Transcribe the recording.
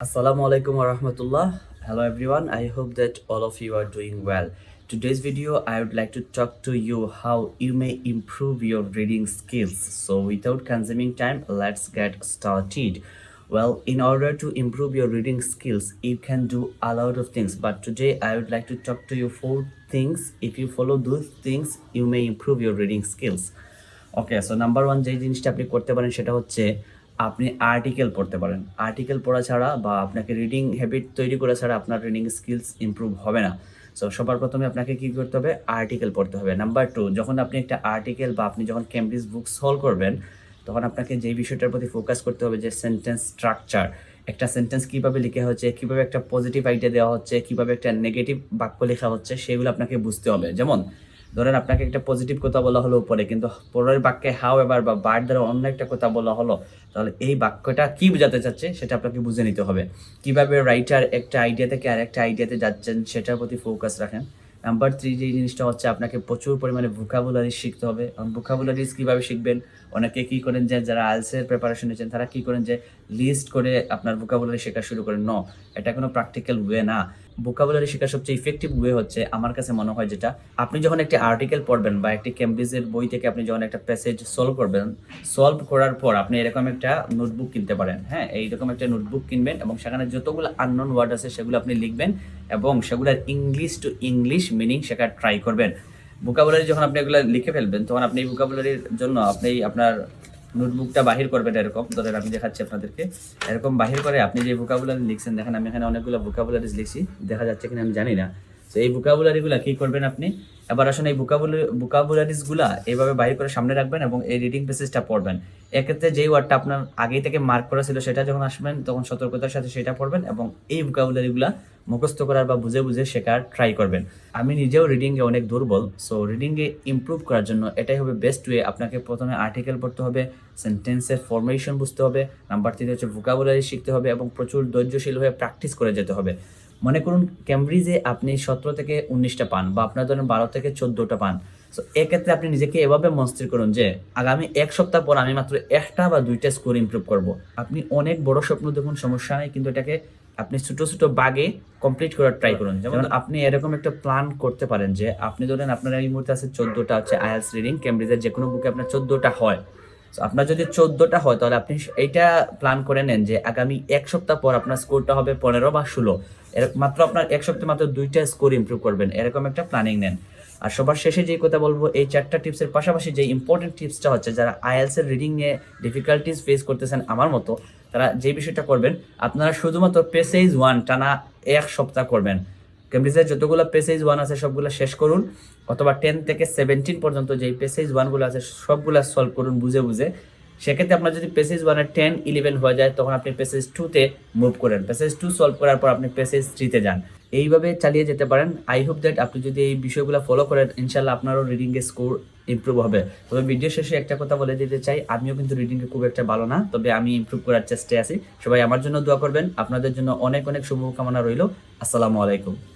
Assalamu alaikum wa rahmatullah. Hello everyone. I hope that all of you are doing well. Today's video I would like to talk to you how you may improve your reading skills. So without consuming time, let's get started. Well, in order to improve your reading skills, you can do a lot of things. But today I would like to talk to you four things. If you follow those things, you may improve your reading skills. Okay, so number one যে জিনিসটা আপনি করতে পারেন সেটা হচ্ছে আপনি article পড়তে পারেন। আর্টিকেল পড়া ছাড়া বা আপনাকে রিডিং হ্যাবিট তৈরি করা ছাড়া আপনার রিডিং স্কিলস ইমপ্রুভ হবে না। সো সবার প্রথমে আপনাকে কী করতে হবে? আর্টিকেল পড়তে হবে। নাম্বার টু যখন আপনি একটা আর্টিকেল বা আপনি যখন ক্যামব্রিজ বুক সলভ করবেন, তখন আপনাকে যেই বিষয়টার প্রতি ফোকাস করতে হবে যে সেন্টেন্স স্ট্রাকচার একটা সেন্টেন্স কীভাবে লিখা হচ্ছে, কীভাবে একটা পজিটিভ আইডিয়া দেওয়া হচ্ছে, কীভাবে একটা নেগেটিভ বাক্য লেখা হচ্ছে, সেগুলো আপনাকে বুঝতে হবে। যেমন ধরেন আপনাকে একটা পজিটিভ কথা বলা হলো উপরে, কিন্তু পরের বাক্যে হাও এবার বা বার দ্বারা অন্য একটা কথা বলা হলো, তাহলে এই বাক্যটা কি বোঝাতে চাচ্ছে সেটা আপনাকে বুঝে নিতে হবে। কীভাবে রাইটার একটা আইডিয়া থেকে আরেকটা আইডিয়াতে যাচ্ছেন সেটার প্রতি ফোকাস রাখেন। নাম্বার থ্রি যে জিনিসটা হচ্ছে, আপনাকে প্রচুর পরিমাণে ভোকাবুলারি শিখতে হবে। ভোকাবুলারিজ কীভাবে শিখবেন? অনেকে কী করেন যে, যারা আলসের প্রিপারেশন নিয়েছেন, তারা কী করেন যে লিস্ট করে আপনার ভোকাবুলারি শেখা শুরু করেন। ন এটা কোনো প্র্যাকটিক্যাল ওয়ে না। ভোকাবুলারি শেখার সবচেয়ে ইফেক্টিভ ওয়ে হচ্ছে আমার কাছে মনে হয় যেটা, আপনি যখন একটি আর্টিকেল পড়বেন বা একটি ক্যামব্রিজের বই থেকে আপনি যখন একটা প্যাসেজ সলভ করবেন সলভ করার পর আপনি এরকম একটা নোটবুক কিনতে পারেন। হ্যাঁ এইরকম একটা নোটবুক কিনবেন এবং সেখানে যতগুলো আননোন ওয়ার্ড আছে সেগুলো আপনি লিখবেন এবং সেগুলোর ইংলিশ টু ইংলিশ মিনিং শেখার ট্রাই করবেন। ভোকাবুলারি যখন আপনি এগুলো লিখে ফেলবেন, তখন আপনি এই ভোকাবুলারির জন্য আপনি আপনার নোটবুকটা বাহির করবেন এরকম। ধরেন আমি দেখাচ্ছি আপনাদেরকে। এরকম বাহির করে আপনি যে ভোকাবুলারি লিখছেন, দেখেন আমি এখানে অনেকগুলো ভোকাবুলারিজ লিখছি, দেখা যাচ্ছে কিনা আমি জানি না। তো এই ভোকাবুলারিগুলো কি করবেন আপনি? এবার আসলে এই ভোকাবুলারি ভোকাবুলারিজগুলা এইভাবে বাহির করে সামনে রাখবেন এবং এই রিডিং প্যাসেজটা পড়বেন। এক্ষেত্রে যেই ওয়ার্ডটা আপনার আগেই থেকে মার্ক করা ছিল সেটা যখন আসবেন, তখন সতর্কতার সাথে সেটা পড়বেন এবং এই ভোকাবুলারিগুলা মুখস্থ করার বা বুঝে বুঝে শেখার ট্রাই করবেন। আমি নিজেও রিডিংয়ে অনেক দুর্বল সো রিডিংয়ে ইমপ্রুভ করার জন্য এটাই হবে বেস্ট ওয়ে আপনাকে প্রথমে আর্টিকেল পড়তে হবে সেন্টেন্সের ফরমেশন বুঝতে হবে নাম্বার থ্রি হচ্ছে ভোকাবুলারি শিখতে হবে এবং প্রচুর ধৈর্যশীল হয়ে প্র্যাকটিস করে যেতে হবে। মনে করুন ক্যামব্রিজে আপনি সতেরো থেকে উনিশটা পান বা আপনার ধরেন বারো থেকে চোদ্দোটা পান। সো এক্ষেত্রে আপনি নিজেকে এভাবে মনস্থির করুন যে আগামী এক সপ্তাহ পর আমি মাত্র একটা বা দুইটা স্কোর ইমপ্রুভ করব। আপনি অনেক বড় স্বপ্ন দেখুন সমস্যা নেই কিন্তু এটাকে আপনি ছোট ছোট বাগে কমপ্লিট করার ট্রাই করুন। যেমন আপনি এরকম একটা প্ল্যান করতে পারেন যে আপনি ধরেন আপনার এই মুহূর্তে আছে চোদ্দোটা হচ্ছে আইএলস রিডিং ক্যামব্রিজের যে কোনো বুকে আপনার চোদ্দোটা হয়। আপনার যদি চোদ্দোটা হয়, তাহলে আপনি এইটা প্ল্যান করে নেন যে আগামী এক সপ্তাহ পর আপনার স্কোরটা হবে পনেরো বা ষোলো। মাত্র আপনার এক সপ্তাহে মাত্র দুইটা স্কোর ইম্প্রুভ করবেন। এরকম একটা প্ল্যানিং নেন। আর সবার শেষে যে কথা বলব, এই চারটা টিপসের পাশাপাশি যে ইম্পর্টেন্ট টিপসটা হচ্ছে, যারা আইএলস এর রিডিং নিয়ে ডিফিকাল্টিস ফেস করতেছেন আমার মতো, তারা যে বিষয়টা করবেন, আপনারা শুধুমাত্র পেসেজ ওয়ান টানা এক সপ্তাহ করবেন। কেমব্রিজের যতগুলো পেসেজ ওয়ান আছে, সবগুলো শেষ করুন, অথবা টেন থেকে সেভেন্টিন পর্যন্ত যেই পেসেজ ওয়ানগুলো আছে, সবগুলো সলভ করুন বুঝে বুঝে। সেক্ষেত্রে আপনার যদি পেসেজ ওয়ানে টেন ইলেভেন হয়ে যায়, তখন আপনি পেসেজ টুতে মুভ করেন। পেসেজ টু সলভ করার পর আপনি পেসেজ থ্রিতে যান। এইভাবে চালিয়ে যেতে পারেন। আই হোপ দ্যাট আপনি যদি এই বিষয়গুলো ফলো করেন ইনশাল্লাহ আপনারও রিডিংয়ের স্কোর ইমপ্রুভ হবে। তবে ভিডিও শেষে একটা কথা বলে দিতে চাই, আমিও কিন্তু রিডিংয়ে খুব একটা ভালো না, তবে আমি ইমপ্রুভ করার চেষ্টায় আছি। সবাই আমার জন্য দোয়া করবেন। আপনাদের জন্য অনেক অনেক শুভকামনা রইল। আসসালামু আলাইকুম।